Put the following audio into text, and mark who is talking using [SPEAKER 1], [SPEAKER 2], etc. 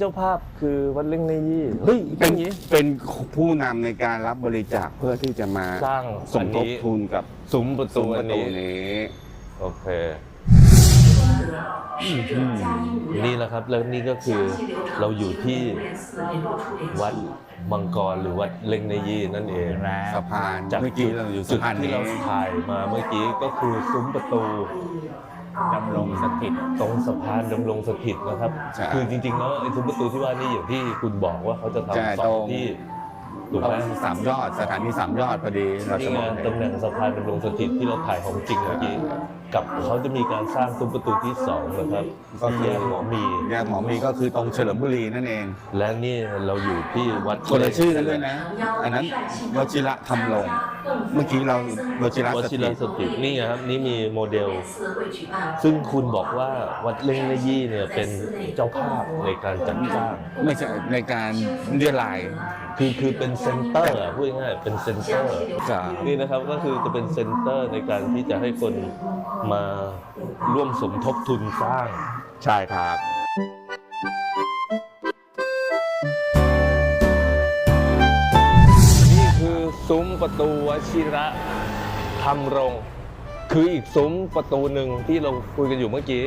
[SPEAKER 1] เจ้าภาพคือวัดเล่งในยี่เฮ้ย
[SPEAKER 2] เป็
[SPEAKER 1] เป็นนอย่างนี้
[SPEAKER 2] เป็นผู้นำในการรับบริจาคเพื่อที่จะมา
[SPEAKER 1] สร้าง
[SPEAKER 2] สมทบ
[SPEAKER 1] อันนี้
[SPEAKER 2] ทุนกับ
[SPEAKER 1] ซุ้มประตู
[SPEAKER 2] ซุ้มป
[SPEAKER 1] อั
[SPEAKER 2] ระ
[SPEAKER 1] น
[SPEAKER 2] ตู
[SPEAKER 1] นี้
[SPEAKER 2] นี้
[SPEAKER 1] โอเค นี่แหละครับ แล้วนี่ก็คือเราอยู่ที่วัดมังกรหรือวัดเล่งในยี่นั่นเอง
[SPEAKER 2] สะพาน
[SPEAKER 1] จาก
[SPEAKER 2] เมื่อกี้เราอยู่
[SPEAKER 1] จุ
[SPEAKER 2] สะ
[SPEAKER 1] ด
[SPEAKER 2] พาน
[SPEAKER 1] ที่
[SPEAKER 2] นี้
[SPEAKER 1] เราถ่ายมาเมื่อกี้ก็คือซุ้มประตู
[SPEAKER 3] ดำรงสถิต
[SPEAKER 1] ตรงสะพานดำรงสถิตนะครับ
[SPEAKER 2] ใช่
[SPEAKER 1] คือจริงๆแล้วไอ้ซุ้มประตูที่ว่านี่อย่างที่คุณบอกว่าเขาจะ
[SPEAKER 2] ใช่
[SPEAKER 1] ทำส
[SPEAKER 2] ต
[SPEAKER 1] อ
[SPEAKER 2] รงง
[SPEAKER 1] ที่ถูก
[SPEAKER 2] เอา
[SPEAKER 1] ไหม
[SPEAKER 2] สามยอดสถานีสามยอดพอดีเรา
[SPEAKER 1] นี่
[SPEAKER 2] จะ
[SPEAKER 1] ไง
[SPEAKER 2] บอก
[SPEAKER 1] ตำแหน่งสะพานดำรงสถิตที่เราถ่ายของจริงเมื่อกี้กับเขาจะมีการสร้างซุ้มประตูที่สองนะครับ
[SPEAKER 2] ก็
[SPEAKER 1] ที่
[SPEAKER 2] คือ
[SPEAKER 1] แยกหมอมี
[SPEAKER 2] แยกหมอมีก็คือตรงเฉลิมบุรีนั่นเอง
[SPEAKER 1] และนี่เราอยู่ที่วัด
[SPEAKER 2] คนละชื่อกันด้วยนะ อันนั้นวชิระธรรมรงค์เมื่อกี้เราวชิระ
[SPEAKER 1] ว
[SPEAKER 2] ส
[SPEAKER 1] ชิ
[SPEAKER 2] ถิ
[SPEAKER 1] ร
[SPEAKER 2] ต
[SPEAKER 1] สถิตนี่ไงครับนี่มีโมเดล ซึ่งคุณบอกว่าวัดเล่งในยี่เนี่ยเป็นเจ้าภาพในการจัดสร้าง
[SPEAKER 2] ไม่ใช่ในการเรียลาย
[SPEAKER 1] คือคือเป็นเซ็นเตอร์อะพูดง่ายๆเป็นเซ็นเตอร์
[SPEAKER 2] กับ
[SPEAKER 1] นี่นะครับก็คือจะเป็นเซ็นเตอร์ในการที่จะให้คนมาร่วมสมทบทุนสร้าง
[SPEAKER 2] ใช่ครับ
[SPEAKER 1] นี่คือซุ้มประตูวชิระธรรมรงค์คืออีกซุ้มประตูหนึ่งที่เราคุยกันอยู่เมื่อกี้